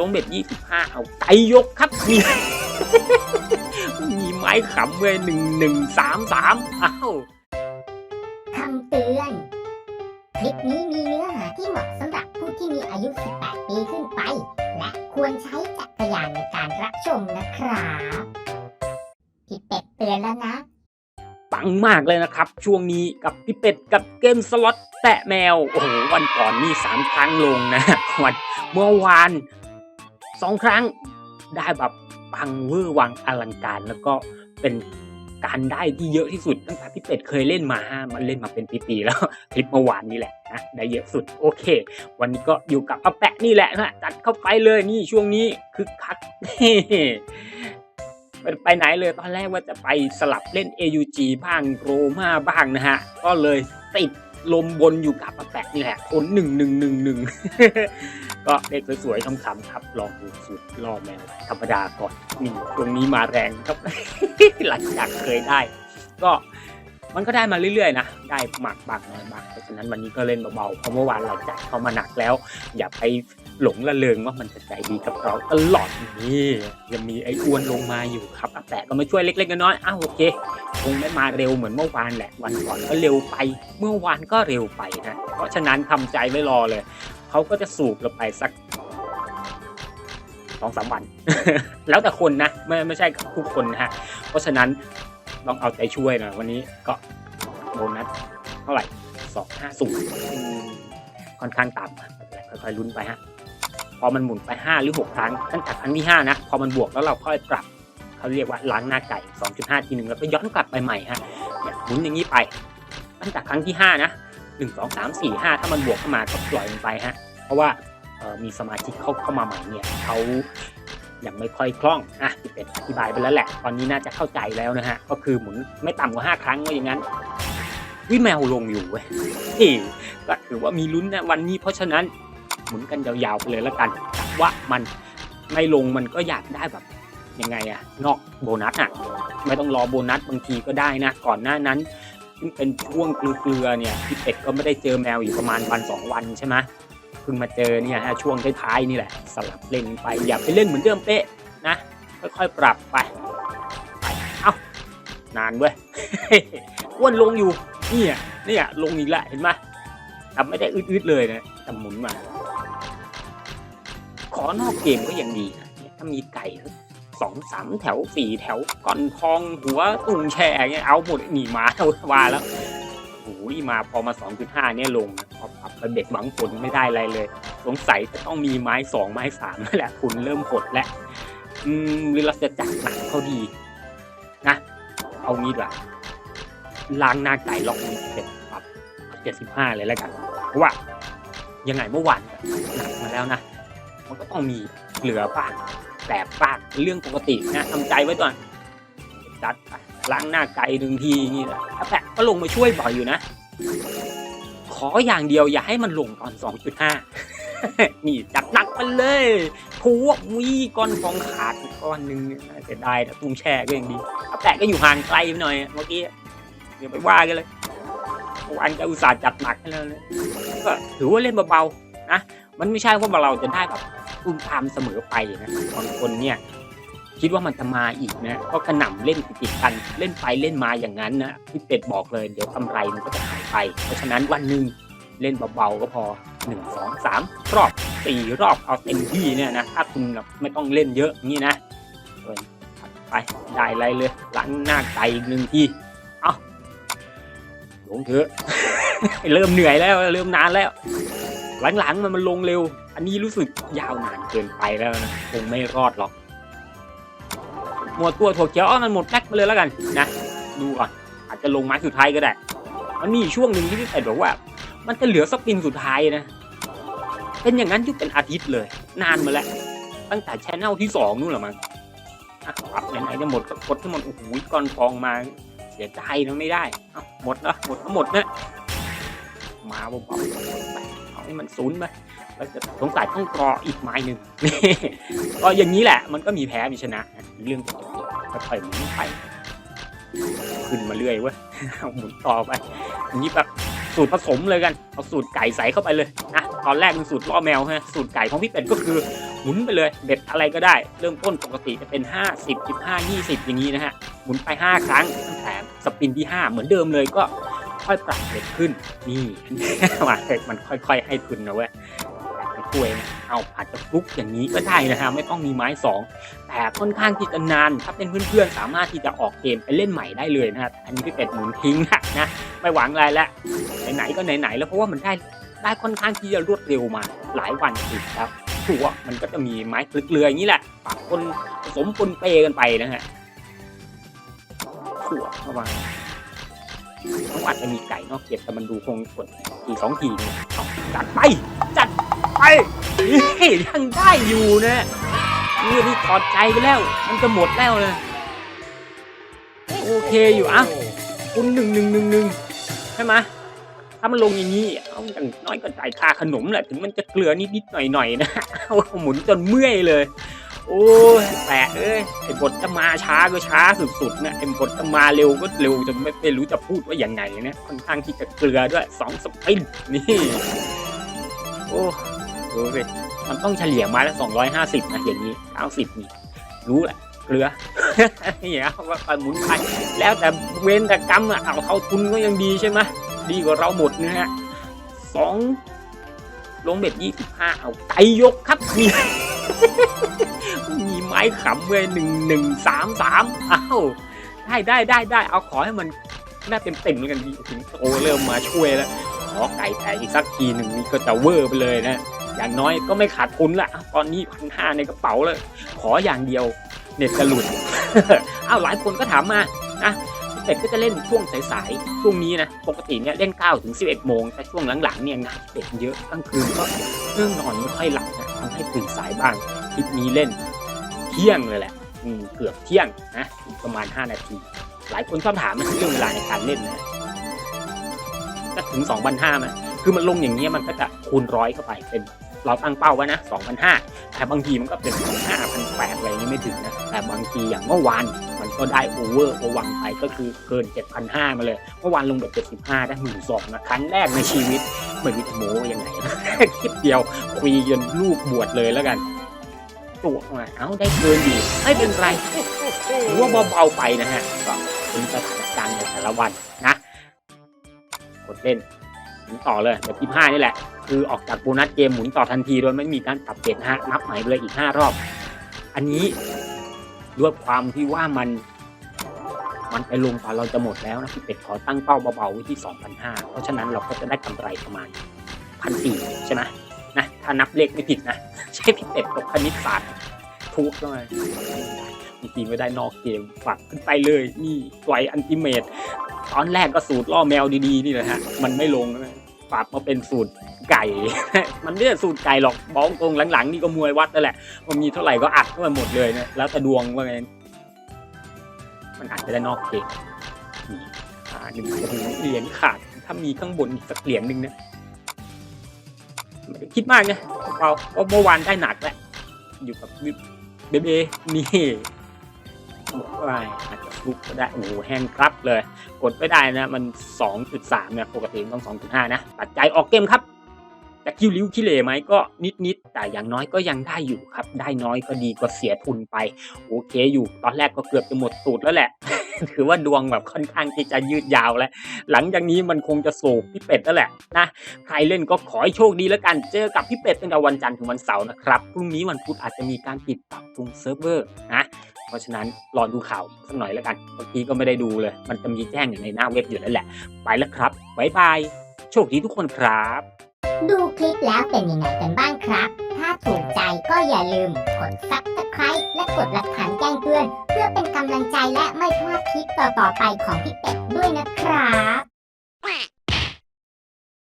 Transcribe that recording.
ลงเบ็ดยี่สิบห้าเอาไก่ยกครับมีมีไม้ขำเว้ยหนึ่งหนึ่งสามสามอ้าวคำเตือน คลิปนี้มีเนื้อหาที่เหมาะสำหรับผู้ที่มีอายุ 18 ปีขึ้นไป และควรใช้จักรยานในการรับชมนะครับพี่เป็ดเตือนแล้วนะปังมากเลยนะครับ ช่วงนี้กับพี่เป็ดกับเกมสล็อตแตะแมว โอ้โหวันก่อนนี่สามครั้งลงนะวันเมื่อวาน สองครั้งได้แบบปังเวอร์วังอลังการ แล้วก็เป็นการได้ที่เยอะที่สุดตั้งแต่พี่เป็ดเคยเล่นมา มันเล่นมาเป็นปีๆแล้วคลิปเมื่อวานนี่แหละนะได้เยอะสุดโอเค วันนี้ก็อยู่กับอาแปะนี่แหละนะจัดเข้าไปเลยนี่ช่วงนี้คึกคักไม่ได้ไปไหนเลยตอนแรกว่าจะไปสลับเล่น AUG บ้างโรมาบ้างนะฮะ ก็เลยติดลมบนอยู่กับอาแปะนี่แหละคนหนึ่งหนึ่งหนึ่งหนึ่ง ก็เลขสวยๆทองคำครับ ลองดูสูตรล่อแมวธรรมดาก่อนนี่ช่วงนี้มาแรงครับ หลังจากเคยได้ ก็มันก็ได้มาเรื่อยๆนะ ได้หมักบางน้อยบางเพราะฉะนั้นวันนี้ก็เล่นเบาๆ เพราะเมื่อวานเราจัดเข้ามาหนักแล้ว อย่าไปหลงละเริงว่ามันจะใจดีกับเราตลอดนี่ยังมีไอ้อ้วนลงมาอยู่ครับอแปะก็มาช่วยเล็กๆน้อยๆอ้าวโอเคคงไม่มาเร็วเหมือนเมื่อวานแหละ วันก่อนก็เร็วไป เมื่อวานก็เร็วไปนะ เพราะฉะนั้นทำใจไว้รอเลย เขาก็จะสูบเราไปสักสองสามวัน แล้วแต่คนนะไม่ไม่ใช่ทุกคนนะฮะ เพราะฉะนั้นต้องเอาใจช่วยหนะวันนี้ก็โบนัสเท่าไหร่สองห้าศูนย์ค่อนข้างต่ำค่อยๆลุ้นไปฮะ พอมันหมุนไปห้าหรือหกครั้งตั้งแต่ครั้งที่ห้านะ พอมันบวกแล้วเราค่อยปรับเขาเรียกว่าล้างหน้าไก่ 2.5 ทีหนึ่งแล้วก็ย้อนกลับไปใหม่ฮะเนี่ยหมุนอย่างนี้ไป ตั้งแต่ครั้งที่5นะ 1 2 3 4 5 ถ้ามันบวกเข้ามาก็ปล่อยมันไปฮะ เพราะว่ามีสมาชิกเข้าเข้ามาใหม่เนี่ยเขายังไม่ค่อยคล่องอะเป็ดอธิบายไปแล้วแหละ ตอนนี้น่าจะเข้าใจแล้วนะฮะ ก็คือหมุนไม่ต่ำกว่า 5 ครั้งว่าอย่างนั้นวิแมวลงอยู่เว้ยนี่ก็ถือว่ามีลุ้นนะวันนี้เพราะฉะนั้นหมุนกันยาวๆไปเลยแล้วกันว่ามันไม่ลงมันก็อยากได้แบบยังไงอะนอกโบนัสอะไม่ต้องรอโบนัสบางทีก็ได้นะ ก่อนหน้านั้น ซึ่งเป็นช่วงเกลือๆเนี่ยพี่เป็ดก็ไม่ได้เจอแมวอยู่ประมาณวันสองวันใช่ไหมเพิ่งมาเจอเนี่ยฮะช่วงท้ายๆนี่แหละ สลับเล่นไปอย่าไปเล่นเหมือนเดิมเป๊ะนะค่อยๆปรับไปไปเอ้านานเว้ยอ้วนลงอยู่เนี่ยเนี่ยลงอีกแล้วเห็นไหมแต่ไม่ได้อืดๆเลยนะแต่หมุนมาขอนอกเกมก็ยังดีนะถ้ามีไก่ สองสามแถวสี่แถวก่อนทองหัวตุงแช่เงี้ยเอาหมดหนีมาเอาว่าแล้วโอ้ยมาพอมาสองจุดห้าเนี่ยลงพอปรับไปเบ็ดหวังผลไม่ได้อะไรเลย สงสัยจะต้องมีไม้สองไม้สามนั่นแหละคุณเริ่มหดแล้วอืมหรือเราจะจัดหนักเขาดี นะ เอางี้ดีกว่าล้างหน้าไก่ล็อกนี้เสร็จปรับเจ็ดสิบห้าเลยแล้วกัน เพราะว่า ยังไงเมื่อวานหนักมาแล้วนะ มันก็ต้องมีเหลือบ้าง แสบบ้างเป็นเรื่องปกตินะทำใจไว้ก่อนจัดไปล้างหน้าไก่หนึ่งทีนี่แหละถ้าแปะก็ลงมาช่วยบ่อยอยู่นะ ขออย่างเดียวอย่าให้มันลงตอน 2.5 นี่จัดหนักไปเลยพวกวีก้อนฟองขาดก้อนหนึ่งเสียดายแต่ตุ้งแช่ก็ยังดีถ้าแปะก็อยู่ห่างไกลไปหน่อยเมื่อกี้อย่าไปว่ากันเลยอวันก็อุตส่าห์จัดหนักให้แล้วเลยก็ถือว่าเล่นเบาๆนะมันไม่ใช่ว่าเราจะได้แบบ ตุ้มตามเสมอไปนะบางคนเนี่ยคิดว่ามันจะมาอีกนะก็กระหน่ำเล่นติดกันเล่นไปเล่นมาอย่างนั้นนะพี่เป็ดบอกเลยเดี๋ยวกำไรมันก็จะหายไป เพราะฉะนั้นวันหนึ่งเล่นเบาๆก็พอหนึ่งสองสามรอบสี่รอบเอาเต็มที่เนี่ยนะถ้าคุณแบบไม่ต้องเล่นเยอะนี้นะไปได้ไรเลยหลังหน้าไก่อีกหนึ่งทีเอาลงเถอะเริ่มเหนื่อยแล้วเริ่มนานแล้ว หลังๆมันมันลงเร็ว อันนี้รู้สึกยาวนานเกินไปแล้วนะคงไม่รอดหรอก หมดตัวถั่วเขียวเอมันหมดแพ็คไปเลยแล้วกันนะ ดูก่อน อาจจะลงไม้สุดท้ายก็ได้ มันนี่ช่วงหนึ่งที่พี่เป็ดบอกว่า มันจะเหลือสปินสุดท้ายนะ เป็นอย่างนั้นอยู่เป็นอาทิตย์เลย นานมาแล้ว ตั้งแต่ชแนลที่สองนู่นแหละมั้งอะปรับไหนๆจะหมดก็กดให้หมดโอ้โหก้อนทองมา เสียใจนะไม่ได้หมดนะหมดทั้งหมดนะมาเบาๆไปเอาให้มันศูนย์ไป แล้วจะสงสัยต้องกรออีกไม้หนึ่งนี่ก็อย่างนี้แหละ มันก็มีแพ้มีชนะเรื่องปกติค่อยๆหมุนไปขึ้นมาเรื่อยเว้ยเอาหมุนต่อไปอันนี้แบบสูตรผสมเลยกันเอาสูตรไก่ใส่เข้าไปเลยนะตอนแรกเป็นสูตรล่อแมวฮะสูตรไก่ของพี่เป็ดก็คือหมุนไปเลยเบ็ดอะไรก็ได้ เริ่มต้นปกติจะเป็น 50 15 20 อย่างนี้นะฮะหมุนไป 5 ครั้งตั้งแต่สปินที่ 5 เหมือนเดิมเลยก็ค่อยปรับเบ็ดขึ้นนี่มามันค่อยๆให้ทุนนะเว้ย ต่ช่วยเอาอาจจะฟลุกอย่างนี้ก็ได้นะฮะไม่ต้องมีไม้ 2 แต่ค่อนข้างที่จะนานถ้าเป็นเพื่อนๆ สามารถที่จะออกเกมไปเล่นใหม่ได้เลยนะฮะอันนี้พี่เป็ดหมุนทิ้งนะนะไม่หวังอะไรล้วไหนๆก็ไหนๆแล้วเพราะว่ามันได้ได้ค่อนข้างที่จะรวดเร็วมาหลายวันติดแล้วถูกว่ามันก็จะมีไม้คลึกเรืออย่างนี้แหละปะปนผสมปนเปกันไปนะฮะถั่วเข้ามาต้องอาจจะมีไก่นอกเก็บแต่มันดูคงกดทีสองทีเนี่ยเอาจัดไป ไปนี่ยังได้อยู่นะนี่นี่ถอดใจไปแล้ว มันจะหมดแล้วเลยโอเคอยู่อะคุณหนึ่งหนึ่งหนึ่งหนึ่งใช่ไหมถ้ามันลงอย่างนี้เอาอย่างน้อยก็จ่ายค่าขนมแหละถึงมันจะเกลือนิดนิดหน่อยหน่อยนะเอาหมุนจนเมื่อยเลย โอ้ยแปะเอ้ยไอ้บทจะมาช้าก็ช้าสุดๆนะไอ้บทจะมาเร็วก็เร็วจนไม่ไม่รู้จะพูดว่าอย่างไงนะค่อนข้างที่จะเกลือด้วยสองสปินนี่โอ้ ดูสิมันต้องเฉลี่ยมาแล้วสองร้อยห้าสิบนะอย่างนี้เก้าสิบนี่รู้แหละเกลือนี่เอาว่าไปหมุนไปแล้วแต่เว้นแต่กรรมอะเอาเข้าทุนก็ยังดีใช่ไหมดีกว่าเราหมดนะฮะสองลงเบ็ดยี่สิบห้าเอาไกยกครับมีมีไม้ขำเว้ยหนึ่งหนึ่งสามสามอ้าวได้ได้ได้ได้เอาขอให้มันน่าเต็มเต็มกันดีถึงโตเริ่มมาช่วยแล้วขอไก่แต่อีกสักทีหนึ่งนี่ก็จะเวอร์ไปเลยนะ อย่างน้อยก็ไม่ขาดทุนละ ตอนนี้พันห้าในกระเป๋าเลย ขออย่างเดียวเน็ตจะหลุดอ้าวหลายคนก็ถามมานะเป็ดก็จะเล่นช่วงสายๆช่วงนี้นะ ปกติเนี่ยเล่น9ถึง11 โมง แต่ช่วงหลังๆเนี่ยงานเป็ดเยอะกลางคืนก็เรื่องนอนไม่ค่อยหลับนะทำให้ตื่นสายบ้างคลิปนี้เล่นเที่ยงเลยแหละเกือบเที่ยงนะประมาณ 5 นาที หลายคนชอบถามนเรื่องเวลาในการเล่นนะก็ถึง2 5 0 0ไหมคือมันลงอย่างเงี้ยมันก็จะคูณร้อยเข้าไปเป็น เราตั้งเป้าไว้นะ2,500แต่บางทีมันก็เป็นห้าพันแปดอะไรนี้ไม่ถึงนะ แต่บางทีอย่างเมื่อวานมันก็ได้โอเวอร์โอวังไปก็คือเกิน 7,500 มาเลย เมื่อวานลงแบบ75ได้หมื่นสองนะครั้งแรกในชีวิตไม่รู้จะโมยังไงคลิปเดียวคุยจนลูกบวชเลยแล้วกันตัวมาเอ้าได้เกินอยู่ไม่เป็นไรถือว่าเบาๆไปนะฮะก็เป็นสถานการณ์ในแต่ละวันนะกดเล่นหมุนต่อเลยแบบที่ห้านี่แหละ คือออกจากโบนัสเกมหมุนต่อทันทีโดยไม่มีการปรับเปลี่ยนฮะนับใหม่เลยอีก 5 รอบ อันนี้ด้วยความที่ว่ามัน มันไปลงตอนเราจะหมดแล้วนะพี่เป็ดขอตั้งเป้าเบาๆไว้ที่ 2,500 เพราะฉะนั้นเราก็จะได้กำไรประมาณพันสี่ใช่ไหมนะถ้านับเลขไม่ผิดนะ ใช่พี่เป็ดตกคณิตศาสตร์ทุกเลยจริงๆไม่ได้นอกเกมฝักขึ้นไปเลยนี่ไฟอันติเมตตอนแรกก็สูตรล่อแมวดีๆนี่แหละฮะ มันไม่ลงนะ ปรับมาเป็นสูตรไก่ มันไม่ใช่สูตรไก่หรอกบ้องตรงหลังๆ นี่ก็มวยวัดนั่นแหละมันมีเท่าไหร่ก็อัดเข้ามาหมดเลยนะแล้วแต่ดวงว่าไงมันอาจจะได้นอกเกมนี่อ่าหนึ่งเหรียญขาดถ้ามีข้างบนอีกสักเหรียญหนึ่งเนี่ยคิดมากนะเราเมื่อวานได้หนักแหละอยู่กับเบเบนี่ อกว่าอาจจะลุกก็ได้โอ้โหแห้งครับเลย กดไม่ได้นะ มัน 2.3เนี่ยปกติมันต้อง 2.5 นะตัดใจออกเกมครับแต่คิวริ้วคิเลไหมก็นิดๆ แต่อย่างน้อยก็ยังได้อยู่ครับ ได้น้อยก็ดีกว่าเสียทุนไป โอเคอยู่ ตอนแรกก็เกือบจะหมดสูตรแล้วแหละ ถือว่าดวงแบบค่อนข้างที่จะยืดยาวแล้ว หลังจากนี้มันคงจะโศกพี่เป็ดแล้วแหละนะใครเล่นก็ขอให้โชคดีแล้วกัน เจอกับพี่เป็ดตั้งแต่วันจันทร์ถึงวันเสาร์นะครับพรุ่งนี้วันพุธอาจจะมีการปิดปรับปรุงเซิร์ฟเวอร์นะ เพราะฉะนั้นรอดูข่าวสักหน่อยแล้วกันเมื่อกี้ก็ไม่ได้ดูเลย มันจะมีแจ้งอยู่ในหน้าเว็บอยู่แล้วแหละ ไปแล้วครับบ๊ายบายโชคดีทุกคนครับ ดูคลิปแล้วเป็นยังไงกันบ้างครับ ถ้าถูกใจก็อย่าลืมกด subscribe และกดระฆังแจ้งเตือน เพื่อเป็นกำลังใจและไม่พลาดคลิปต่อๆไปของพี่เป็ดด้วยนะครับ